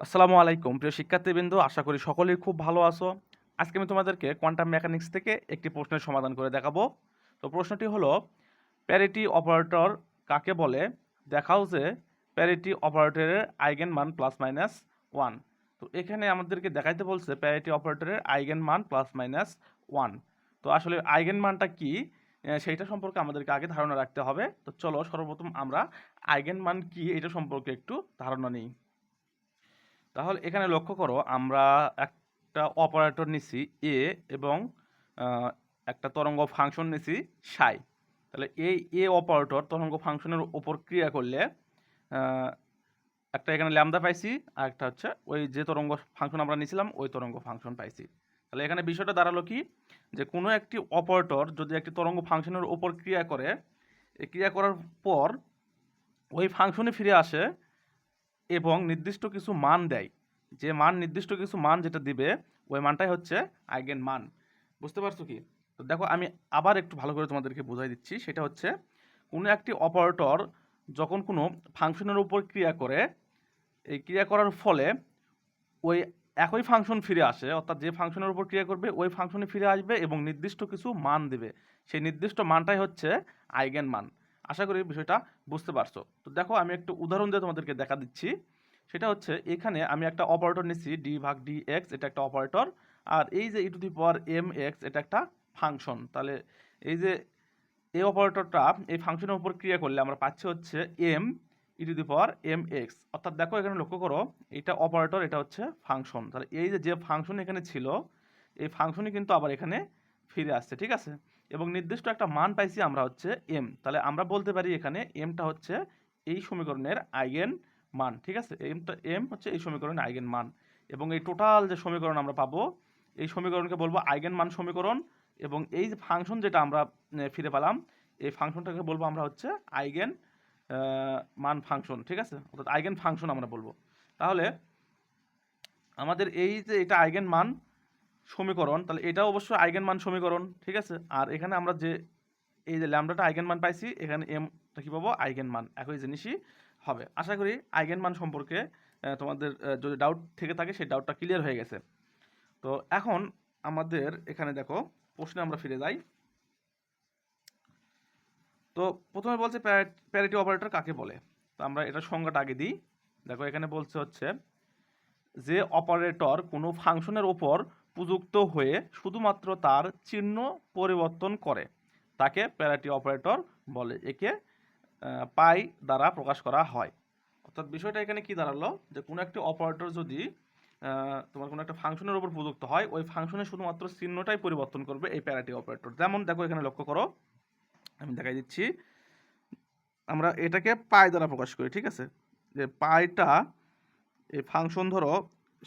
আসসালামু আলাইকুম। প্রিয় শিক্ষার্থীবৃন্দ, আশা করি সকলেই খুব ভালো আছো। আজকে আমি তোমাদেরকে কোয়ান্টাম মেকানিক্স থেকে একটি প্রশ্নের সমাধান করে দেখাবো। তো প্রশ্নটি হলো প্যারিটি অপারেটর কাকে বলে? দেখাও যে প্যারিটি অপারেটরের আইগেন মান প্লাস মাইনাস ওয়ান তো এখানে আমাদেরকে দেখাইতে বলছে প্যারিটি অপারেটরের আইগেন মান প্লাস মাইনাস ওয়ান তো আসলে আইগেন মানটা কি? সেইটা সম্পর্কে আমাদেরকে আগে ধারণা রাখতে হবে। তো চলো সর্বপ্রথম আমরা আইগেন মান কি, এটা সম্পর্কে একটু ধারণা নিই। তাহলে এখানে লক্ষ্য করো, আমরা একটা অপারেটর নিছি এ এবং একটা তরঙ্গ ফাংশন নিছি সাই তাহলে এই এ অপারেটর তরঙ্গ ফাংশনের উপর ক্রিয়া করলে একটা এখানে ল্যামদা পাইছি, আর একটা হচ্ছে ওই যে তরঙ্গ ফাংশন আমরা নিয়েছিলাম ওই তরঙ্গ ফাংশন পাইছি। তাহলে এখানে বিষয়টা দাঁড়াল কি? যে কোনো একটি অপারেটর যদি একটি তরঙ্গ ফাংশনের উপর ক্রিয়া করে ক্রিয়া করার পর ওই ফাংশনে ফিরে আসে এবং নির্দিষ্ট কিছু মান দেয়। যে মান, নির্দিষ্ট কিছু মান যেটা দিবে, ওই মানটাই হচ্ছে আইগেন মান। বুঝতে পারছ কি? তো দেখো, আমি আবার একটু ভালো করে তোমাদেরকে বোঝাই দিচ্ছি। সেটা হচ্ছে, কোনো একটি অপারেটর যখন কোনো ফাংশনের উপর ক্রিয়া করে, এই ক্রিয়া করার ফলে ওই একই ফাংশন ফিরে আসে, অর্থাৎ যে ফাংশনের উপর ক্রিয়া করবে, ওই ফাংশনে ফিরে আসবে এবং নির্দিষ্ট কিছু মান দেবে। সেই নির্দিষ্ট মানটাই হচ্ছে আইগেন মান। আশা করি বিষয়টা বুঝতে পারছ। তো দেখো, আমি একটু উদাহরণ দিয়ে তোমাদেরকে দেখা দিচ্ছি। সেটা হচ্ছে, এখানে আমি একটা অপারেটর নিচ্ছি ডি ভাগ ডি এক্স এটা একটা অপারেটর আর এই যে e to the power m x এটা একটা ফাংশন তাহলে এই যে এই অপারেটরটা এই ফাংশনের উপর ক্রিয়া করলে আমরা পাচ্ছি হচ্ছে m e to the power m x অর্থাৎ দেখো, এখানে লক্ষ্য করো, এটা অপারেটর এটা হচ্ছে ফাংশন তাহলে এই যে যে ফাংশন এখানে ছিল, এই ফাংশনই কিন্তু আবার এখানে ফিরে আসছে, ঠিক আছে? এবং নির্দিষ্ট একটা মান পাইছি আমরা হচ্ছে এম তাহলে আমরা বলতে পারি এখানে এমটা হচ্ছে এই সমীকরণের আইগেন মান, ঠিক আছে? এমটা এম হচ্ছে এই সমীকরণের আইগেন মান। এবং এই টোটাল যে সমীকরণ আমরা পাবো, এই সমীকরণকে বলব আইগেন মান সমীকরণ। এবং এই যে ফাংশন যেটা আমরা ফিরে পেলাম, এই ফাংশনটাকে বলব আমরা হচ্ছে আইগেন মান ফাংশন ঠিক আছে? অর্থাৎ আইগেন ফাংশন আমরা বলব। তাহলে আমাদের এই যে এটা আইগেন মান সমীকরণ, তাহলে এটাও অবশ্যই আইগেন মান সমীকরণ, ঠিক আছে? আর এখানে আমরা যে, এই যে ল্যামডাটা আইগেন মান পাইছি, এখানে এমটা কি পাবো? আইগেন মান, একই জিনিসই হবে। আশা করি আইগেন মান সম্পর্কে তোমাদের যদি ডাউট থেকে থাকে, সেই ডাউটটা ক্লিয়ার হয়ে গেছে। তো এখন আমাদের এখানে দেখো, প্রশ্নে আমরা ফিরে যাই। তো প্রথমে বলছে প্যারিটি অপারেটর কাকে বলে? তো আমরা এটার সংজ্ঞাটা আগে দিই। দেখো এখানে বলছে হচ্ছে যে অপারেটর কোনো ফাংশনের ওপর প্রযুক্ত হয়ে শুধুমাত্র তার চিহ্ন পরিবর্তন করে। তাকে প্যারাটি অপারেটর বলে একে পাই দ্বারা প্রকাশ করা হয়। অর্থাৎ বিষয়টা এখানে কি দাঁড়াল? যে কোনো একটি অপারেটর যদি তোমার কোনো একটা ফাংশনের উপর প্রযুক্ত হয়, ওই ফাংশনে শুধুমাত্র চিহ্নটাই পরিবর্তন করবে এই প্যারাটি অপারেটর। যেমন দেখো এখানে লক্ষ্য করো, আমি দেখাই দিচ্ছি। আমরা এটাকে পাই দ্বারা প্রকাশ করি, ঠিক আছে? যে পাইটা, এই ফাংশন ধরো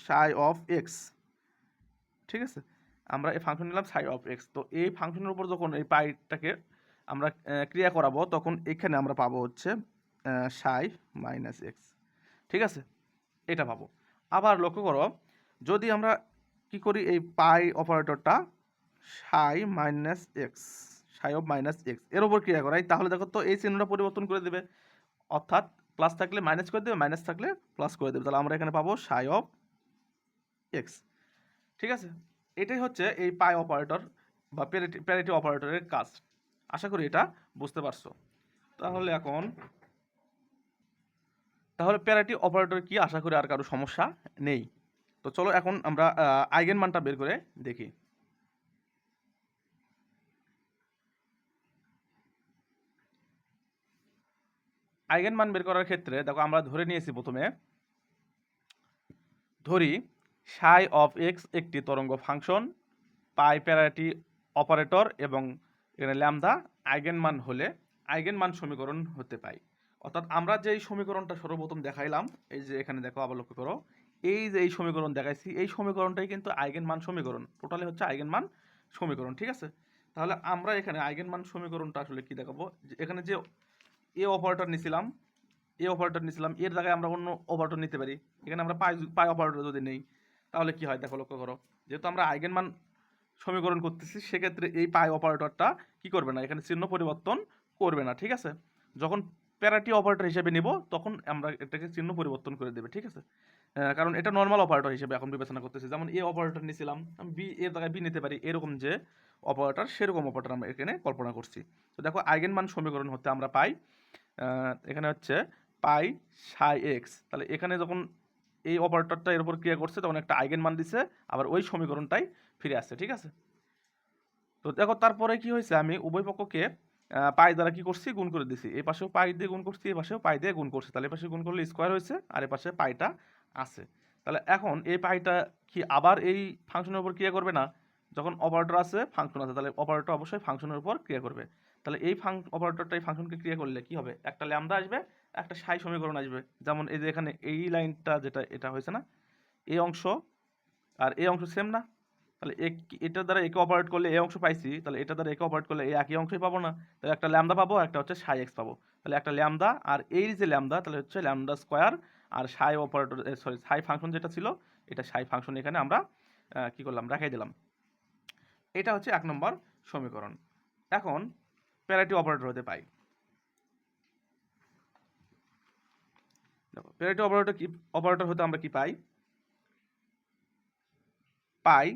সাই অফ এক্স ঠিক আছে? আমরা এই ফাংশন নিলাম সাই অফ এক্স তো এই ফাংশনের উপর যখন এই পাইটাকে আমরা ক্রিয়া করাবো, তখন এখানে আমরা পাবো হচ্ছে সাই মাইনাস এক্স ঠিক আছে? এটা পাবো। আবার লক্ষ্য করো, যদি আমরা কি করি, এই pi অপারেটরটা psi minus x psi of minus এক্সের উপর ক্রিয়া করাই, তাহলে দেখো তো এই চিহ্নটা পরিবর্তন করে দেবে। অর্থাৎ প্লাস থাকলে মাইনাস করে দেবে মাইনাস থাকলে প্লাস করে দেবে। তাহলে আমরা এখানে পাবো সাই অফ এক্স ঠিক আছে? এটাই হচ্ছে এই পাই অপারেটর বা প্যারিটি প্যারিটি অপারেটরের কাজ। আশা করি এটা বুঝতে পারছ। তাহলে এখন, তাহলে প্যারিটি অপারেটর কি? আশা করি আর কারও সমস্যা নেই। তো চলো এখন আমরা আইগেন মানটা বের করে দেখি। আইগেন মান বের করার ক্ষেত্রে, দেখো আমরা ধরে নিয়েছি প্রথমে, ধরি সাই অফ এক্স একটি তরঙ্গ ফাংশন পাই প্যারাটি অপারেটর এবং এখানে ল্যামদা আইগেন মান হলে আইগেন মান সমীকরণ হতে পাই। অর্থাৎ আমরা যে এই সমীকরণটা সর্বপ্রথম দেখাইলাম, এই যে এখানে দেখো আবার লক্ষ্য করো, এই যে এই সমীকরণ দেখাইছি, এই সমীকরণটাই কিন্তু আইগেন মান সমীকরণ। টোটালি হচ্ছে আইগেন মান সমীকরণ, ঠিক আছে? তাহলে আমরা এখানে আইগেন মান সমীকরণটা আসলে কি দেখাবো? এখানে যে এ অপারেটর নিছিলাম এ অপারেটর নিছিলাম, এর জায়গায় আমরা অন্য অপারেটর নিতে পারি। এখানে আমরা পাই পাই অপারেটর যদি নেই তাহলে কি হয়? দেখো, লক্ষ্য করো। যেহেতু আমরা আইগেন মান সমীকরণ করতেছি, সেক্ষেত্রে এই পাই অপারেটরটা কি করবে না? এখানে চিহ্ন পরিবর্তন করবে না, ঠিক আছে? যখন প্যারাটি অপারেটর হিসেবে নিব, তখন আমরা এটাকে চিহ্ন পরিবর্তন করে দেবে, ঠিক আছে? কারণ এটা নর্মাল অপারেটর হিসেবে এখন বিবেচনা করতেছি। যেমন এ অপারেটর নিয়েছিলাম আমি বি, এর জায়গায় বি নিতে পারি, এরকম যে অপারেটর সেরকম অপারেটর আমরা এখানে কল্পনা করছি। তো দেখো, আইগেন মান সমীকরণ হতে আমরা পাই এখানে হচ্ছে পাই সাই এক্স তাহলে এখানে যখন এই অপারেটরটা এর উপর ক্রিয়া করছে, তখন একটা আইগেন মান দিছে, আবার ওই সমীকরণটাই ফিরে আসছে, ঠিক আছে? তো দেখো, তারপরে কি হয়েছে? আমি উভয় পক্ষকে পাই দ্বারা কি করছি? গুণ করে দিছি। এই পাশেও পাই দিয়ে গুণ করছি, এই পাশেও পাই দিয়ে গুণ করছি। তাহলে এই পাশে গুণ করলে স্কোয়ার হয়েছে, আর এই পাশে পাইটা আছে। তাহলে এখন এই পাইটা কি আবার এই ফাংশনের উপর ক্রিয়া করবে না? যখন অপারেটর আছে ফাংশন আছে, তাহলে অপারেটর অবশ্যই ফাংশনের উপর ক্রিয়া করবে। তাহলে এই ফাং অপারেটরটা এই ফাংশনকে ক্রিয়া করলে কি হবে? একটা ল্যামদা আসবে, একটা সাই সমীকরণ আসবে। যেমন এই যে এখানে এই লাইনটা যেটা, এটা হয়েছে না? এই অংশ আর এই অংশ সেম না? তাহলে এটার দ্বারা একে অপারেট করলে এই অংশ পাইছি, তাহলে এটা দ্বারা একে অপারেট করলে এই একই অংশই পাবো না? তাহলে একটা ল্যামদা পাবো একটা হচ্ছে সাই এক্স পাবো। তাহলে একটা ল্যামদা আর এই যে ল্যামদা তাহলে হচ্ছে ল্যামদা স্কোয়ার আর সাই অপারেটর সরি সাই ফাংশন যেটা ছিল, এটা সাই ফাংশন এখানে আমরা কি করলাম? রাখাই দিলাম। এটা হচ্ছে এক নম্বর সমীকরণ। এখন প্যারাটি অপারেটর হতে পাই। প্যারাটি অপারেটর কি অপারেটর হতে আমরা কি পাই? পাই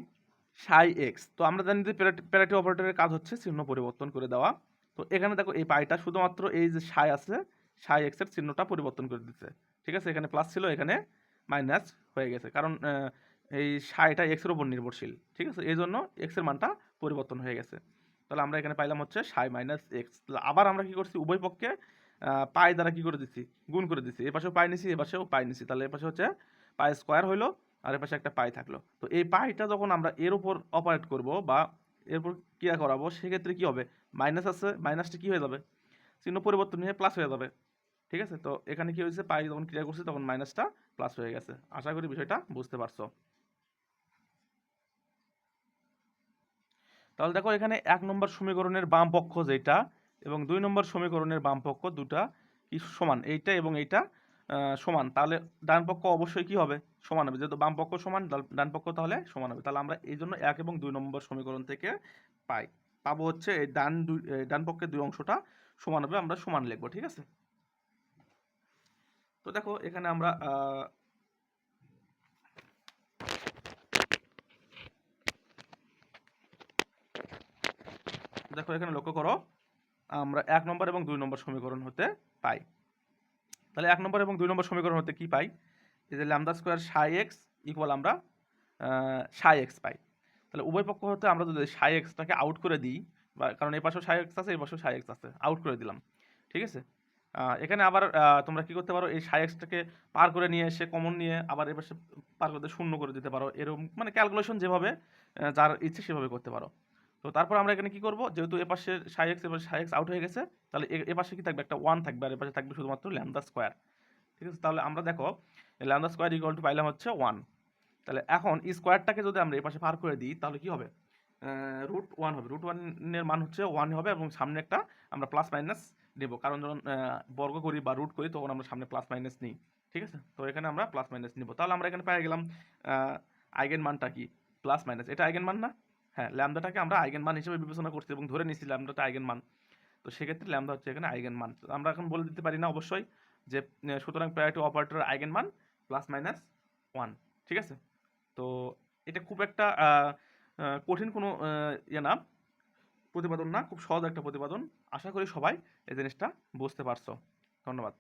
সাই এক্স তো আমরা জানি যে প্যারাটি অপারেটরের কাজ হচ্ছে চিহ্ন পরিবর্তন করে দেওয়া। তো এখানে দেখো এই পাইটা শুধুমাত্র এই যে সাই আছে সাই এক্সের চিহ্নটা পরিবর্তন করে দিচ্ছে। ঠিক আছে? এখানে প্লাস ছিল, এখানে মাইনাস হয়ে গেছে। কারণ এই সাইটা এক্সের উপর নির্ভরশীল। ঠিক আছে? এই জন্য এক্সের মানটা পরিবর্তন হয়ে গেছে। তাহলে আমরা এখানে পাইলাম হচ্ছে সাই মাইনাস এক্স। আবার আমরা কি করছি? উভয় পক্ষে পাই দ্বারা কি করে দিচ্ছি গুণ করে দিচ্ছি এ পাশেও পাই নিছি, এ পাশেও পাই নিছি। তাহলে এ পাশে হচ্ছে পাই স্কোয়ার হইল আর এর পাশে একটা পাই থাকল। তো এই পাইটা যখন আমরা এর উপর অপারেট করব বা এর উপর ক্রিয়া করাবো, সেক্ষেত্রে কি হবে? মাইনাস আছে, মাইনাসটা কি হয়ে যাবে? চিহ্ন পরিবর্তন হয়ে প্লাস হয়ে যাবে। ঠিক আছে? তো এখানে কি হয়েছে? পাই যখন ক্রিয়া করছি, তখন মাইনাসটা প্লাস হয়ে গেছে। আশা করি বিষয়টা বুঝতে পারছ। তাহলে দেখো এখানে এক নম্বর সমীকরণের বাম পক্ষ যেটা এবং দুই নম্বর সমীকরণের বাম পক্ষ দুটা কি সমান? এইটা এবং এইটা সমান। তাহলে ডান পক্ষ অবশ্যই কি হবে? সমান হবে। যেহেতু বাম পক্ষ সমান ডান- পক্ষ তাহলে সমান হবে। তাহলে আমরা এই জন্য এক এবং দুই নম্বর সমীকরণ থেকে পাই। পাবো হচ্ছে এই ডান দুই ডান পক্ষের দুই অংশটা সমান হবে, আমরা সমান লিখব, ঠিক আছে? তো দেখো এখানে আমরা দেখো এখানে লক্ষ্য করো, আমরা এক নম্বর এবং দুই নম্বর সমীকরণ হতে পাই। তাহলে এক নম্বর এবং দুই নম্বর সমীকরণ হতে কি পাই? এই যে lambda square psi x equal আমরা সাই এক্স পাই। তাহলে উভয় পক্ষ হতে আমরা যদি সাই এক্সটাকে আউট করে দিই, বা কারণ এই পাশেও সাই এক্স আছে, এই পাশেও সাই এক্স আছে আউট করে দিলাম। ঠিক আছে? এখানে আবার তোমরা কি করতে পারো? এই সাই এক্সটাকে পার করে নিয়ে এসে কমন নিয়ে আবার এ পাশে পার করতে শূন্য করে দিতে পারো। এরকম মানে ক্যালকুলেশন যেভাবে যার ইচ্ছে সেভাবে করতে পারো। তো তারপর আমরা এখানে কি করব? যেহেতু এ পাশে সাই এক্স এবার সাই এক্স আউট হয়ে গেছে, তাহলে এ- এ পাশে কি থাকবে? একটা ওয়ান থাকবে, আর এ পাশে থাকবে শুধুমাত্র ল্যামদা স্কোয়ার ঠিক আছে? তাহলে আমরা দেখো ল্যামদা স্কোয়ার ইকুয়াল টু পাইলাম হচ্ছে ওয়ান তাহলে এখন স্কোয়ারটাকে যদি আমরা এই পাশে পার করে দিই, তাহলে কি হবে? রুট ওয়ান হবে। রুট ওয়ানের মান হচ্ছে ওয়ান হবে এবং সামনে একটা আমরা প্লাস মাইনাস নেব। কারণ যখন বর্গ করি বা রুট করি, তখন আমরা সামনে প্লাস মাইনাস নিই। ঠিক আছে? তো এখানে আমরা প্লাস মাইনাস নিব। তাহলে আমরা এখানে পেয়ে গেলাম আইগেন মানটা কি? প্লাস মাইনাস এটা আইগেন মান না? হ্যাঁ ল্যামদাটাকে আমরা আইগেন মান হিসেবে বিবেচনা করছি এবং ধরে নিচ্ছি ল্যামদাটা আইগেন মান। তো সেক্ষেত্রে ল্যামদা হচ্ছে এখানে আইগেন মান। আমরা এখন বলে দিতে পারি না অবশ্যই যে সুতরাং প্রায়োরিটি অপারেটরের আইগেন মান প্লাস মাইনাস ওয়ান, ঠিক আছে? তো এটা খুব একটা কঠিন কোনো ইয়ে না প্রতিপাদন না, খুব সহজ একটা প্রতিপাদন আশা করি সবাই এই জিনিসটা বুঝতে পারছ। ধন্যবাদ।